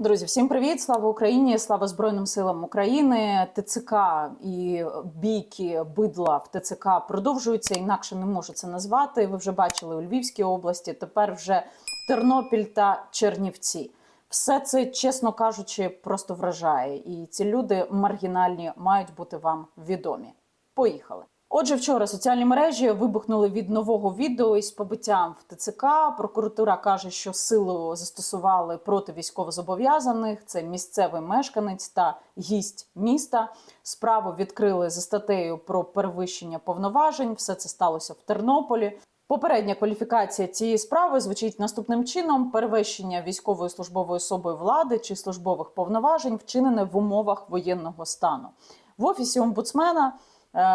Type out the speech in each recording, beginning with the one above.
Друзі, всім привіт! Слава Україні! Слава Збройним силам України! ТЦК і бійки бидла в ТЦК продовжуються. Інакше не можу це назвати. Ви вже бачили у Львівській області. Тепер вже Тернопіль та Чернівці. Все це, чесно кажучи, просто вражає. І ці люди маргінальні мають бути вам відомі. Поїхали. Отже, вчора соціальні мережі вибухнули від нового відео із побиттям в ТЦК. Прокуратура каже, що силу застосували проти військовозобов'язаних. Це місцевий мешканець та гість міста. Справу відкрили за статтею про перевищення повноважень. Все це сталося в Тернополі. Попередня кваліфікація цієї справи звучить наступним чином: перевищення військовою службовою особою влади чи службових повноважень, вчинене в умовах воєнного стану. В офісі омбудсмена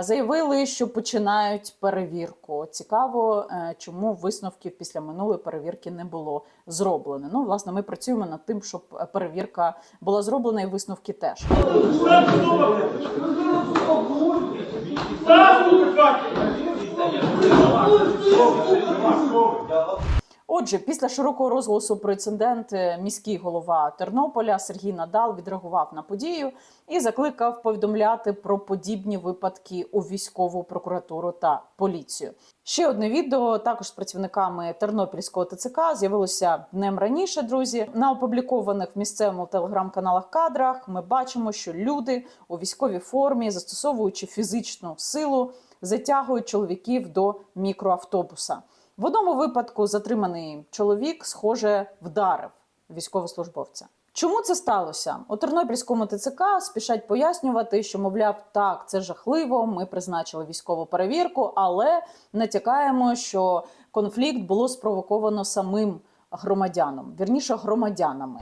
заявили, що починають перевірку. Цікаво, е, чому висновків після минулої перевірки не було зроблено. Ну, власне, ми працюємо над тим, щоб е, перевірка була зроблена, і висновки теж. Отже, після широкого розголосу про інцидент е, міський голова Тернополя Сергій Надал відреагував на подію і закликав повідомляти про подібні випадки у військову прокуратуру та поліцію. Ще одне відео також з працівниками Тернопільського ТЦК з'явилося днем раніше. Друзі, на опублікованих в місцевому телеграм-каналах кадрах ми бачимо, що люди у військовій формі, застосовуючи фізичну силу, затягують чоловіків до мікроавтобуса. В одному випадку затриманий чоловік, схоже, вдарив військовослужбовця. Чому це сталося? У Тернопільському ТЦК спішать пояснювати, що, мовляв, так, це жахливо. Ми призначили військову перевірку, але натякаємо, що конфлікт було спровоковано самим громадяном, вірніше громадянами.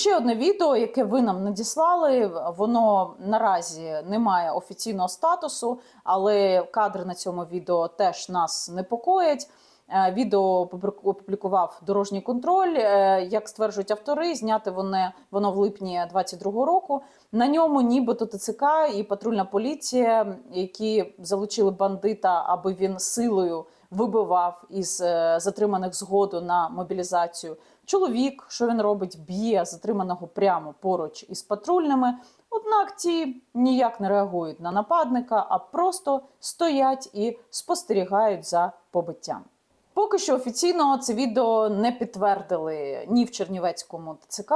Ще одне відео, яке ви нам надіслали. Воно наразі не має офіційного статусу, але кадри на цьому відео теж нас непокоять. Е, Відео опублікував дорожній контроль. Е, Як стверджують автори, зняти воно, воно в липні 22-го року. На ньому нібито ТЦК і патрульна поліція, які залучили бандита, аби він силою вибивав із е, затриманих згоду на мобілізацію. Чоловік, що він робить, б'є затриманого прямо поруч із патрульними. Однак ті ніяк не реагують на нападника, а просто стоять і спостерігають за побиттям. Поки що офіційно це відео не підтвердили ні в Чернівецькому ТЦК,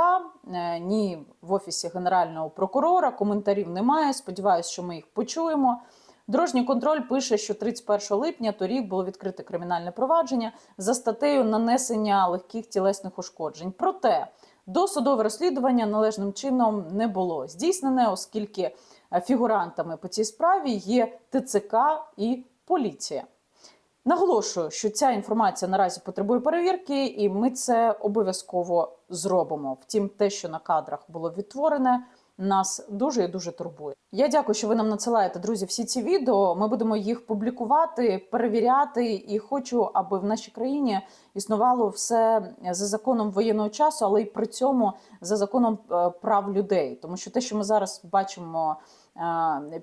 е, ні в офісі генерального прокурора. Коментарів немає. Сподіваюся, що ми їх почуємо. Дорожній контроль пише, що 31 липня торік було відкрите кримінальне провадження за статтею нанесення легких тілесних ушкоджень. Проте досудове розслідування належним чином не було здійснене, оскільки е, фігурантами по цій справі є ТЦК і поліція. Наголошую, що ця інформація наразі потребує перевірки, і ми це обов'язково зробимо. Втім, те, що на кадрах було відтворене, нас дуже і дуже турбує. Я дякую, що ви нам надсилаєте, друзі, всі ці відео. Ми будемо їх публікувати, перевіряти, і хочу, аби в нашій країні існувало все за законом воєнного часу, але й при цьому за законом е, прав людей. Тому що те, що ми зараз бачимо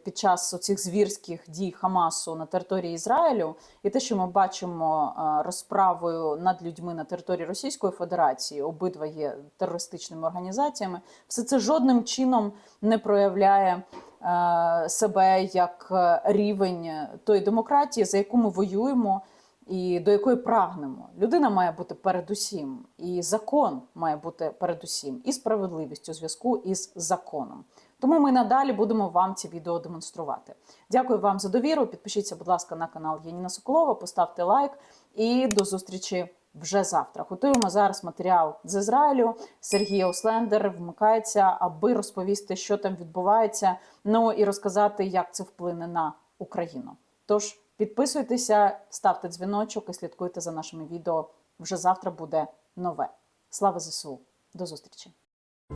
під час цих звірських дій Хамасу на території Ізраїлю, і те, що ми бачимо е, розправою над людьми на території Російської Федерації, обидва є терористичними організаціями, все це жодним чином не проявляє е, себе як е, рівень тої демократії, за яку ми воюємо. І до якої прагнемо. Людина має бути передусім, і закон має бути передусім, і справедливість у зв'язку із законом. Тому ми надалі будемо вам ці відео демонструвати. Дякую вам за довіру. Підпишіться, будь ласка, на канал Яніна Соколова, поставте лайк і до зустрічі вже завтра. Готуємо зараз матеріал з Ізраїлю. Сергій Ослендер вмикається, аби розповісти, що там відбувається. Ну і розказати, як це вплине на Україну. Тож підписуйтеся, ставте дзвіночок і слідкуйте за нашими відео. Вже завтра буде нове. Слава ЗСУ! До зустрічі!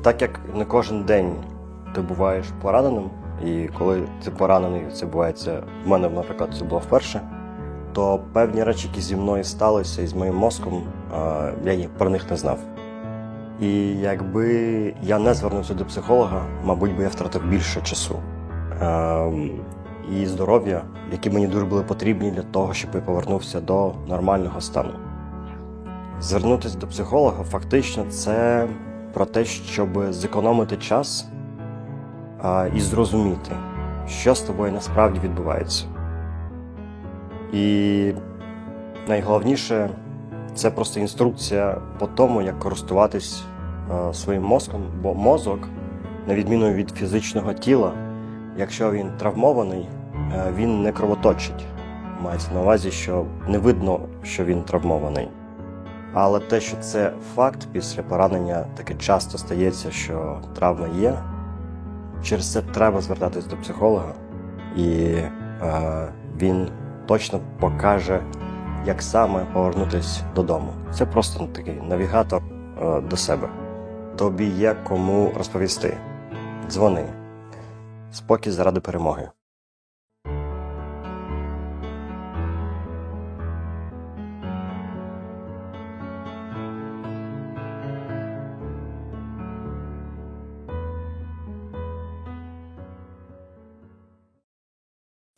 Так як не кожен день ти буваєш пораненим, і коли ти поранений, це бувається в мене, наприклад, це було вперше, то певні речі, які зі мною сталися і з моїм мозком, я про них не знав. І якби я не звернувся до психолога, мабуть би я втратив більше часу. Ем, і здоров'я, які мені дуже були потрібні для того, щоб я повернувся до нормального стану. Звернутися до психолога фактично це про те, щоб зекономити час і зрозуміти, що з тобою насправді відбувається. І найголовніше це просто інструкція по тому, як користуватись своїм мозком, бо мозок, на відміну від фізичного тіла, якщо він травмований, він не кровоточить. Мається на увазі, що не видно, що він травмований. Але те, що це факт після поранення, таке часто стається, що травма є. Через це треба звертатись до психолога, і е, він точно покаже, як саме повернутися додому. Це просто ну, такий навігатор е, до себе. Тобі є кому розповісти. Дзвони. Спокій заради перемоги.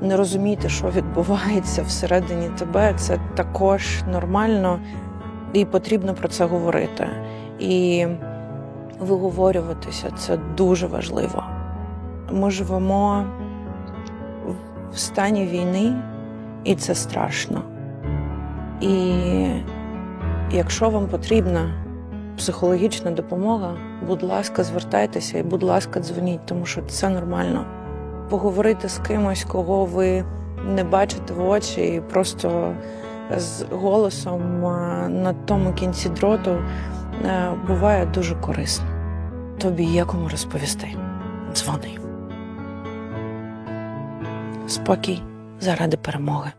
не розуміти, що відбувається всередині тебе, це також нормально і потрібно про це говорити. І виговорюватися це дуже важливо. Ми живемо в стані війни, і це страшно. І якщо вам потрібна психологічна допомога, будь ласка, звертайтеся і, будь ласка, дзвоніть, тому що це нормально поговорити з кимось, кого ви не бачите в очі, і просто з голосом на тому кінці дроту е, буває дуже корисно. Тобі є кому розповісти. Дзвони. Спокій заради перемоги.